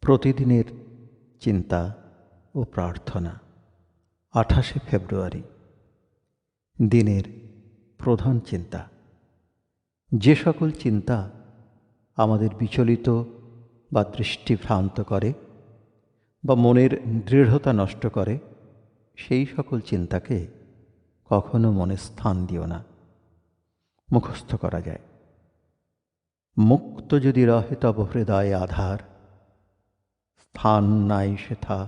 প্রতিদিনের চিন্তা ও প্রার্থনা। আঠাশে ফেব্রুয়ারি, দিনের প্রধান চিন্তা। যে সকল চিন্তা আমাদের বিচলিত বা দৃষ্টিভ্রান্ত করে বা মনের দৃঢ়তা নষ্ট করে, সেই সকল চিন্তাকে কখনো মনে স্থান দিও না। মুখস্থ করা যায়। মুক্ত যদি রহে তব হৃদয়ে আধার স্থান নাই সেথা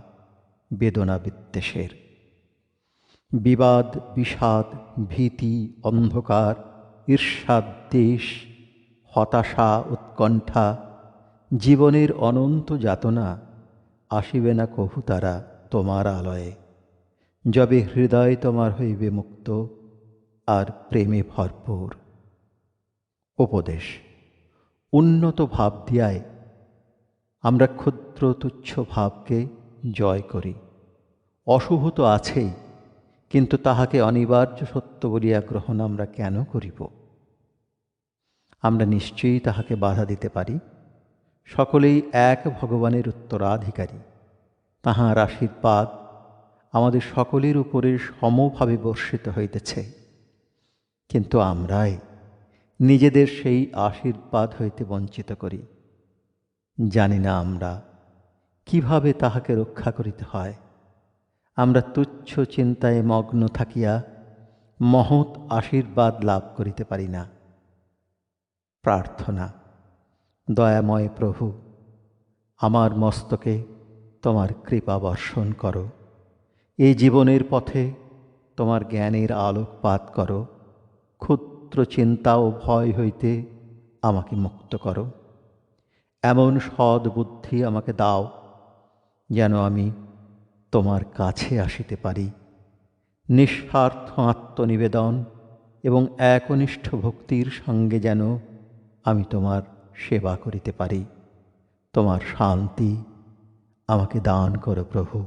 বেদনা বিদ্বেষের বিবাদ, বিষাদ, ভীতি, অন্ধকার, ঈর্ষাদ, দেশ, হতাশা, উৎকণ্ঠা, জীবনের অনন্ত যাতনা আসিবে না কভু তারা তোমার আলয়ে। যবে হৃদয় তোমার হইবে মুক্ত, আর প্রেমে ভরপুর। উপদেশ, উন্নত ভাব দিয়ায় আমরা ক্ষুদ্র তুচ্ছ ভাবকে জয় করি। অশুভ তো আছেই, কিন্তু তাহাকে অনিবার্য সত্য বলিয়া গ্রহণ আমরা কেন করিব? আমরা নিশ্চয়ই তাহাকে বাধা দিতে পারি। সকলেই এক ভগবানের উত্তরাধিকারী। তাহার আশীর্বাদ আমাদের সকলের উপরে সমভাবে বর্ষিত হইতেছে। কিন্তু আমরাই নিজেদের সেই আশীর্বাদ হইতে বঞ্চিত করি। জানি না আমরা কীভাবে তাহাকে রক্ষা করিতে হয়। আমরা তুচ্ছ চিন্তায় মগ্ন থাকিয়া মহৎ আশীর্বাদ লাভ করিতে পারি না। প্রার্থনা, দয়াময় প্রভু, আমার মস্তকে তোমার কৃপা বর্ষণ করো। এই জীবনের পথে তোমার জ্ঞানের আলোকপাত করো। ক্ষুদ্র চিন্তা ও ভয় হইতে আমাকে মুক্ত করো। এমন সৎ বুদ্ধি আমাকে দাও যেন আমি তোমার কাছে আসিতে পারি। নিঃস্বার্থ আত্মনিবেদন এবং একনিষ্ঠ ভক্তির সঙ্গে যেন আমি তোমার সেবা করিতে পারি। তোমার শান্তি আমাকে দান করো প্রভু।